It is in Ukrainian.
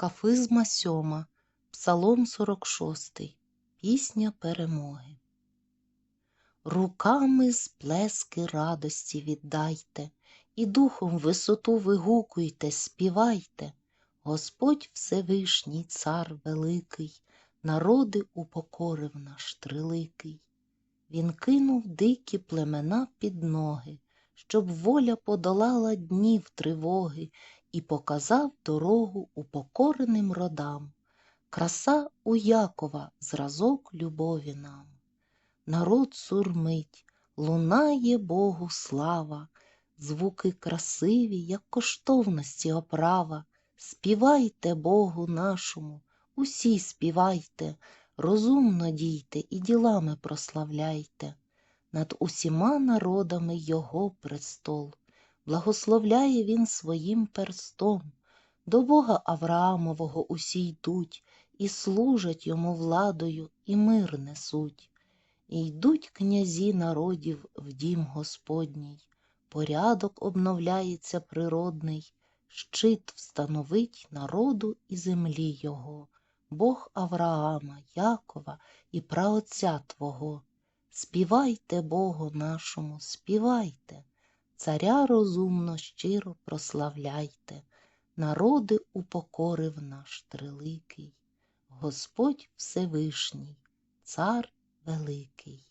Кафизма сьома, Псалом 46, Пісня перемоги. Руками сплески радості віддайте, І духом висоту вигукуйте, співайте. Господь Всевишній Цар Великий, Народи упокорив наш триликий. Він кинув дикі племена під ноги, Щоб воля подолала днів тривоги І показав дорогу упокореним родам. Краса у Якова зразок любові нам. Народ сурмить, лунає Богу слава, Звуки красиві, як коштовності оправа. Співайте Богу нашому, усі співайте, розумно дійте і ділами прославляйте. Над усіма народами Його престол, благословляє Він своїм перстом. До Бога Авраамового усі йдуть, і служать йому владою, і мир несуть. І йдуть князі народів в дім Господній, порядок обновляється природний, щит встановить народу і землі його, Бог Авраама, Якова і праотця Твого. Співайте Богу нашому, співайте, царя розумно щиро прославляйте, народи упокорив наш триликий, Господь Всевишній, Цар Великий.